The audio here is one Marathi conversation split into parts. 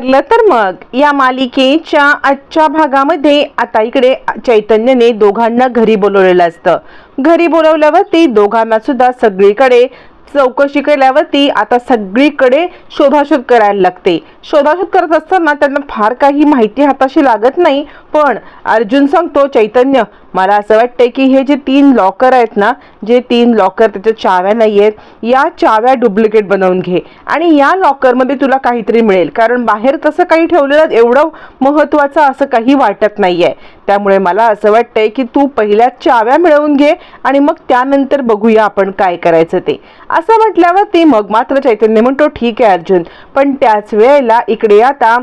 ठरलं तर मग. या मालिकेच्या आजच्या भागामध्ये आता इकडे चैतन्यने दोघांना घरी बोलवलेलं असतं. घरी बोलवल्यावरती दोघांना सुद्धा सगळीकडे चौकशी केल्यावरती आता सगळीकडे शोधाशोध करायला लागते. शोधाशोध करत असताना त्यांना फार काही माहिती हाताशी लागत नाही पण अर्जुन सांगतो चैतन्य मला असं वाटतंय की हे जे तीन लॉकर आहेत ना जे तीन लॉकर त्याच्या चाव्या नाही आहेत या चाव्या डुप्लिकेट बनवून घे आणि या लॉकरमध्ये तुला काहीतरी मिळेल. कारण बाहेर तसं काही ठेवलेलं एवढं महत्त्वाचं असं काही वाटत नाही आहे त्यामुळे मला असं वाटतंय की तू पहिल्या चाव्या मिळवून घे आणि मग त्यानंतर बघूया आपण काय करायचं ते. असं म्हटल्यावर ती मग मात्र चैतन्य म्हणतो ठीक आहे अर्जुन पण त्याच वेळेला इकडे आता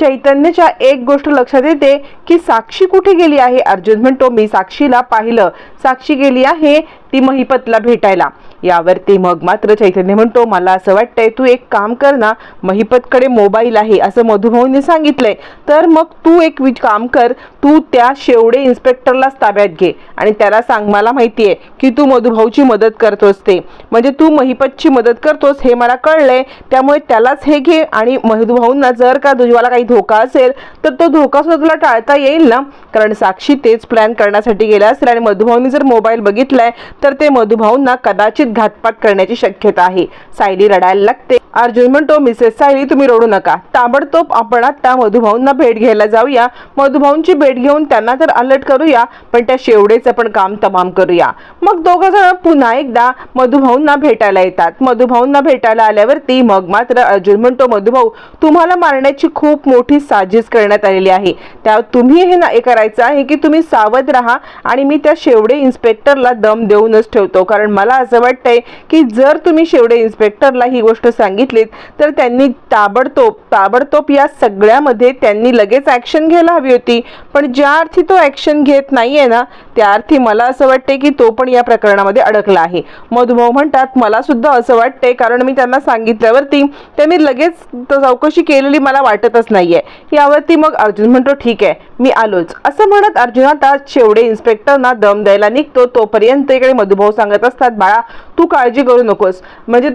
चैतन्यच्या एक गोष्ट लक्षात येते की साक्षी कुठे गेली आहे? अर्जुन म्हणतो मी साक्षीला पाहिलं. साक्षी गेली आहे ती महिपतला भेटायला. यावरती मग मात्र चैतन्य म्हणतो मला असं वाटतंय तू एक काम कर ना महिपतकडे मोबाईल आहे असं मधुभाऊने सांगितलंय. तर मग तू एक विच काम कर तू त्या शेवडे इन्स्पेक्टरलाच ताब्यात घे. आणि त्याला सांग मला माहिती आहे की तू मधुभाऊची मदत करतोस ते. म्हणजे तू महिपतची मदत करतोस हे मला कळलंय. त्यामुळे त्यालाच हे घे आणि मधुभाऊंना जर का दुजवाला काही धोका असेल तर तो धोका सुद्धा तुला टाळता येईल ना? कारण साक्षी तेच प्लॅन करण्यासाठी गेला असेल आणि मधुभाऊनी जर मोबाईल बघितलाय तर ते मधुभाऊंना कदाचित घातपात करण्याची शक्यता आहे. सायली रडायला लागते. अर्जुन म्हणतो मिसेस सायली तुम्ही रडू नका. ताबडतोब आपण आता मधुभाऊंना भेट घ्यायला जाऊया. मधुभाऊंची भेट घेऊन त्यांना तर अलर्ट करूया पण त्या शेवडेचं पण काम तमाम करूया. मग दोघ जण पुन्हा एकदा मधुभाऊंना भेटायला येतात. मधुभाऊंना भेटायला आल्यावरती मग मात्र अर्जुन म्हणतो मधुभाऊ तुम्हाला मारण्याची खूप मोठी साजिश करण्यात आलेली आहे. त्या तुम्ही हे ना हे करायचं आहे की तुम्ही सावध राहा आणि मी त्या शेवडे इन्स्पेक्टरला दम देऊनच ठेवतो. कारण मला असं वाटतंय की जर तुम्ही शेवडे इन्स्पेक्टरला ही गोष्ट सांगितलीत तर त्यांनी ताबडतोब ताबडतोब या सगळ्यामध्ये त्यांनी लगेच ॲक्शन घ्यायला हवी होती. पण ज्या अर्थी तो ॲक्शन घेत नाही आहे ना त्या अर्थी मला असं वाटतंय की तो पण या प्रकरणामध्ये अडकला आहे. मधुभाऊ म्हणतात मला सुद्धा असं वाटतंय कारण मी त्यांना सांगितल्यावरती त्यांनी लगेच चौकशी केलेली मला वाटतच नाही. नाहीये. यावरती मग अर्जुन म्हणतो ठीक आहे मी आलोच. असं म्हणत अर्जुन आता शेवडे इन्स्पेक्टरना दम द्यायला निघतो. तोपर्यंत इकडे मधुभाऊ सांगत असतात बाळा तू काळजी करू नकोस. म्हणजे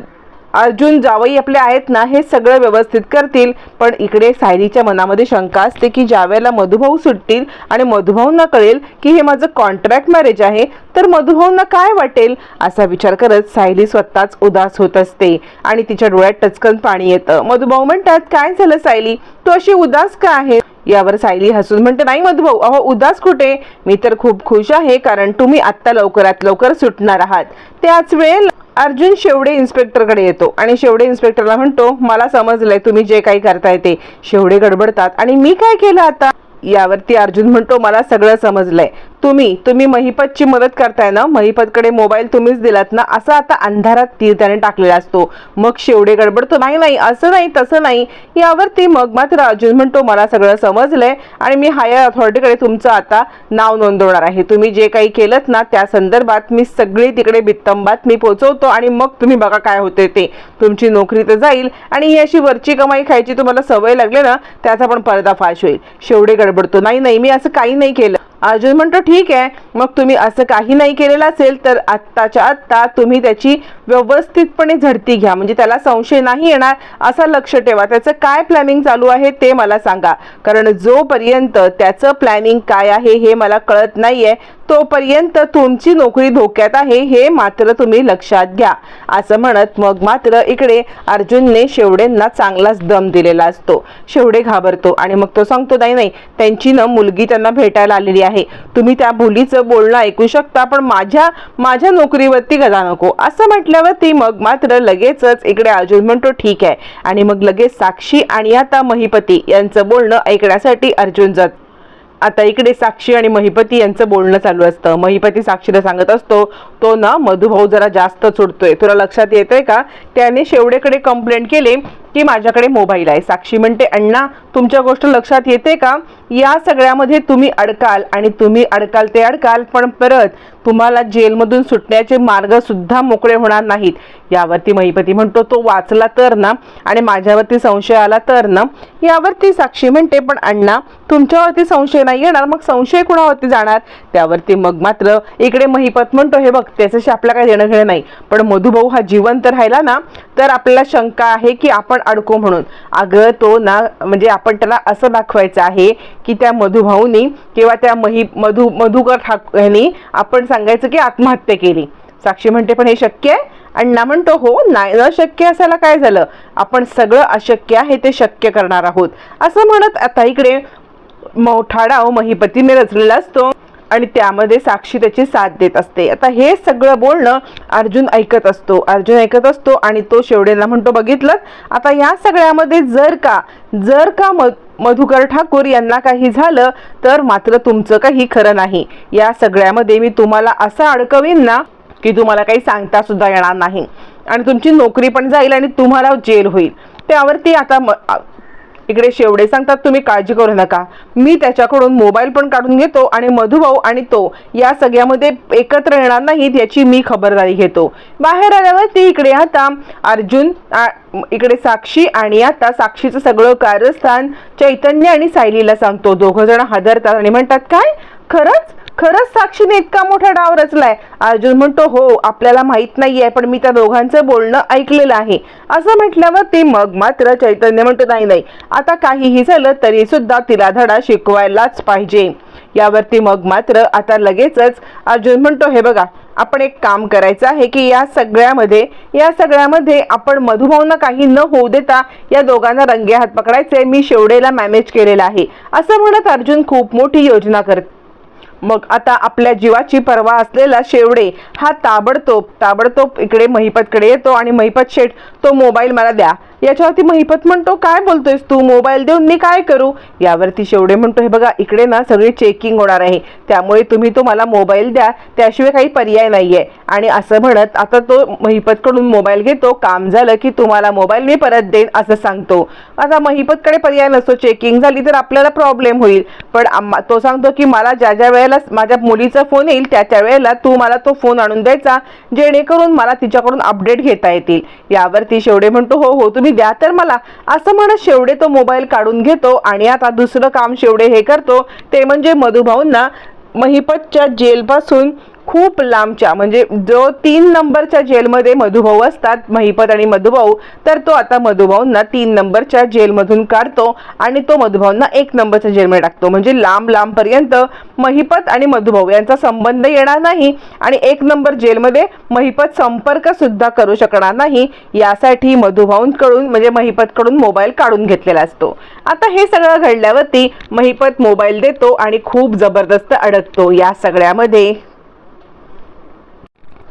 अर्जुन जावई आपले आहेत ना हे सगळं व्यवस्थित करतील. पण इकडे सायलीच्या मनामध्ये शंका असते की ज्यावेळेला मधुभाऊ सुटतील आणि मधुभाऊंना कळेल की हे माझं कॉन्ट्रॅक्ट मॅरेज आहे तर मधुभाऊंना काय वाटेल? असा विचार करत सायली स्वतःच उदास होत असते आणि तिच्या डोळ्यात टचकन पाणी येतं. मधुभाऊ म्हणतात काय झालं सायली? तू अशी उदास का आहे यावर सायली हसून म्हणते नाही मधुभाऊ अहो उदास कुठे? मी तर खूप खुश आहे कारण तुम्ही आत्ता लवकरात लवकर सुटणार आहात. त्याच वेळेला अर्जुन शेवडे इन्स्पेक्टरकडे येतो आणि शेवडे इन्स्पेक्टरला म्हणतो मला समजलंय तुम्ही जे काही करताय ते शेवडे गडबडतात. आणि मी काय केलं आता? यावरती अर्जुन म्हणतो मला सगळं समजलंय. तुम्ही तुम्ही महिपतची मदत करताय ना? महिपतकडे मोबाईल तुम्हीच दिलात ना? असं आता अंधारात तीर त्याने टाकलेला असतो. मग शेवडे गडबडतो नाही नाही असं नाही तसं नाही. यावरती मग मात्र अर्जुन म्हणतो मला सगळं समजलंय आणि मी हायर अथॉरिटीकडे तुमचं आता नाव नोंदवणार आहे. तुम्ही जे काही केलं ना त्या संदर्भात मी सगळी तिकडे बित्तंबात मी पोहोचवतो आणि मग तुम्ही बघा काय होते ते. तुमची नोकरी तर जाईल आणि ही अशी वरची कमाई खायची तुम्हाला सवय लागली ना त्याचा पण पर्दाफाश होईल. शेवडे गडबडतो नाही नाही मी असं काही नाही केलं. अर्जुन म्हणतो ठीक आहे. मग तुम्ही असं काही नाही केलेलं असेल तर आत्ताच्या आत्ता तुम्ही त्याची व्यवस्थितपणे झडती घ्या. म्हणजे त्याला संशय नाही येणार असं लक्ष ठेवा. त्याचं काय प्लॅनिंग चालू आहे ते मला सांगा. कारण जोपर्यंत त्याचं प्लॅनिंग काय आहे हे मला कळत नाही आहे तोपर्यंत तुमची नोकरी धोक्यात आहे हे मात्र तुम्ही लक्षात घ्या. असं म्हणत मग मात्र इकडे अर्जुनने शेवडेंना चांगलाच दम दिलेला असतो. शेवडे घाबरतो आणि मग तो सांगतो नाही नाही. त्यांची ना मुलगी त्यांना भेटायला आलेली आहे. तुम्ही त्या मुलीचं बोलणं ऐकू शकता पण माझ्या माझ्या नोकरीवरती गदा नको. असं म्हटल्यावरती मग मात्र लगेचच इकडे अर्जुन म्हणतो ठीक आहे. आणि मग लगेच साक्षी आणि आता महिपती यांचं बोलणं ऐकण्यासाठी अर्जुन जात. आता इकडे साक्षी आणि महिपती यांचं बोलणं चालू असतं. महिपती साक्षीला सांगत असतो तो ना मधुभाऊ जरा जास्त चुडतोय तुला लक्षात येतोय का? त्याने शेवडेकडे कंप्लेंट केली. की माझ्याकडे मोबाईल आहे. साक्षी म्हणते अण्णा तुमच्या गोष्ट लक्षात येते का? या सगळ्यामध्ये तुम्ही अडकाल आणि तुम्ही अडकाल ते अडकाल पण परत तुम्हाला जेलमधून सुटण्याचे मार्ग सुद्धा मोकळे होणार नाहीत. यावरती महिपती म्हणतो तो वाचला तर ना? आणि माझ्यावरती संशय आला तर ना? यावरती साक्षी म्हणते पण अण्णा तुमच्यावरती संशय नाही येणार. मग संशय कुणावरती जाणार? त्यावरती मग मात्र इकडे महिपत म्हणतो हे बघ त्याच्याशी आपला काही देणं घेणं नाही. पण मधुभाऊ हा जिवंत राहिला ना तर आपल्याला शंका आहे की आपण अडको म्हणून. अगं तो ना म्हणजे आपण त्याला असं दाखवायचं आहे की त्या मधुभाऊनी किंवा त्या मही मधु मधुकर ठाक यांनी आपण सांगायचं की आत्महत्या केली. साक्षी म्हणते पण हे शक्य आहे? अण्णा म्हणतो हो नाही न शक्य असायला काय झालं? आपण सगळं अशक्य आहे ते शक्य करणार आहोत. असं म्हणत आता इकडे मोठाडाव महिपतीने रचलेला असतो. आणि त्यामध्ये साक्षी त्याची साथ देत असते. आता हे सगळं बोलणं अर्जुन ऐकत असतो. अर्जुन ऐकत असतो आणि तो शेवडेला म्हणतो बघितलं आता या सगळ्यामध्ये जर का जर का म मधुकर ठाकूर यांना काही झालं तर मात्र तुमचं काही खरं नाही. या सगळ्यामध्ये मी तुम्हाला असं अडकवीन ना की तुम्हाला काही सांगता सुद्धा येणार नाही. आणि तुमची नोकरी पण जाईल आणि तुम्हाला जेल होईल. त्यावरती आता म- इकडे शेवडे सांगतात तुम्ही काळजी करू नका. मी त्याच्याकडून मोबाईल पण काढून घेतो आणि मधुभाऊ आणि तो या सगळ्यामध्ये एकत्र येणार नाहीत याची मी खबरदारी घेतो. बाहेर आल्यावर ती इकडे आता अर्जुन इकडे साक्षी आणि आता साक्षीचं सगळं कारस्थान चैतन्य आणि सायलीला सांगतो. दोघं जण हादरतात आणि म्हणतात काय? खरंच? खरंच साक्षीने इतका मोठा डाव रचलाय. अर्जुन म्हणतो हो आपल्याला माहीत नाहीये पण मी त्या दोघांचं बोलणं ऐकलेलं आहे. असं म्हटल्यावर ती मग मात्र चैतन्य म्हणतो नाही नाही आता काहीही झालं तरी सुद्धा तिला धडा शिकवायलाच पाहिजे. यावरती मग मात्र आता लगेचच अर्जुन म्हणतो हे बघा आपण एक काम करायचं आहे की या सगळ्यामध्ये या सगळ्यामध्ये आपण मधुभावना काही न होऊ देता या दोघांना रंगे हात पकडायचे मी शेवडेला मॅनेज केलेला आहे. असं म्हणत अर्जुन खूप मोठी योजना करत मग आता आपल्या जीवाची पर्वा असलेला शेवडे हा ताबडतोब ताबडतोब इकडे महिपतकडे येतो आणि महिपत शेठ तो मोबाईल मला द्या. याच्यावरती महिपत म्हणतो काय बोलतोयस तू? मोबाईल देऊन मी काय करू? यावरती शेवडे म्हणतो हे बघा इकडे ना सगळी चेकिंग होणार आहे. त्यामुळे तुम्ही तो मला मोबाईल द्या. त्याशिवाय काही पर्याय नाहीये. आणि असं म्हणत आता तो महिपतकडून मोबाईल घेतो. काम झालं की तुम्हाला मोबाईल मी परत देईन असं सांगतो. आता महिपतकडे पर्याय नसतो. चेकिंग झाली तर आपल्याला प्रॉब्लेम होईल. पण तो सांगतो की मला ज्या ज्या वेळेला माझ्या मुलीचा फोन येईल त्या त्या वेळेला तू मला तो फोन आणून द्यायचा. जेणेकरून मला तिच्याकडून अपडेट घेता येतील. यावरती शेवडे म्हणतो हो हो तुम्ही द्या तर मला. असं म्हणत शेवडे तो मोबाईल काढून घेतो आणि आता दुसरं काम शेवडे हे करतो. ते म्हणजे मधुभाऊंना महिपतच्या जेलपासून खूप लांबच्या म्हणजे जो तीन नंबरच्या जेलमध्ये मधुभाऊ असतात महिपत आणि मधुभाऊ तर तो आता मधुभाऊंना तीन नंबरच्या जेलमधून काढतो आणि तो मधुभाऊंना एक नंबरच्या जेलमध्ये टाकतो. म्हणजे लांब लांबपर्यंत महिपत आणि मधुभाऊ यांचा संबंध येणार नाही आणि एक नंबर जेलमध्ये महिपत संपर्क सुद्धा करू शकणार नाही. यासाठी मधुभाऊंकडून म्हणजे महिपतकडून मोबाईल काढून घेतलेला असतो. आता हे सगळं घडल्यावरती महिपत मोबाईल देतो आणि खूप जबरदस्त अडकतो या सगळ्यामध्ये.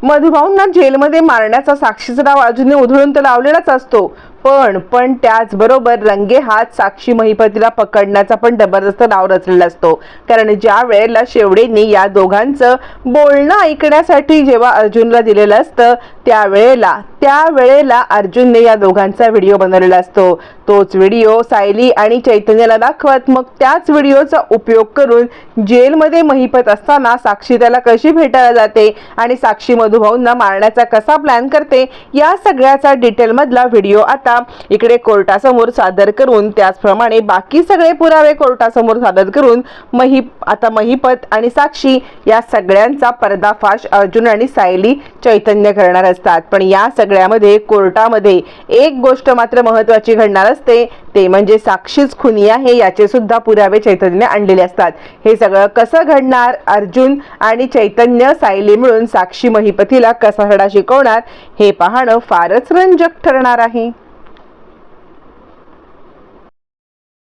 मधुभाऊंना जेलमध्ये मारण्याचा साक्षीचा डाव अजूनही उधळून तर लावलेलाच असतो. पण पण त्याचबरोबर रंगे हात साक्षी महिपतीला पकडण्याचा पण जबरदस्त डाव रचलेला असतो. कारण ज्या वेळेला शेवडेंनी या दोघांचं बोलणं ऐकण्यासाठी जेव्हा अर्जुनला दिलेलं असतं त्यावेळेला त्यावेळेला अर्जुनने या दोघांचा व्हिडिओ बनवलेला असतो. तोच व्हिडिओ सायली आणि चैतन्याला दाखवत मग त्याच व्हिडिओचा उपयोग करून जेलमध्ये महिपत असताना साक्षी त्याला कशी भेटायला जाते आणि साक्षी मधुभाऊंना मारण्याचा कसा प्लॅन करते या सगळ्याचा डिटेलमधला व्हिडिओ आता इकडे कोर्टासमोर सादर करून त्याचप्रमाणे बाकी सगळे पुरावे कोर्टासमोर सादर करून मही आता महिपत आणि साक्षी या सगळ्यांचा पर्दाफाश अर्जुन आणि सायली चैतन्य करणार असतात. पण या सगळ्या सगळ्यामध्ये कोर्टामध्ये एक गोष्ट मात्र महत्वाची घडणार असते ते म्हणजे साक्षीच खुनी आहे याचे सुद्धा पुरावे चैतन्य आणलेले असतात. हे सगळं कसं घडणार? अर्जुन आणि चैतन्य सायली मिळून साक्षी महिपतीला कसा धडा शिकवणार? हे पाहणं फारच रंजक ठरणार आहे.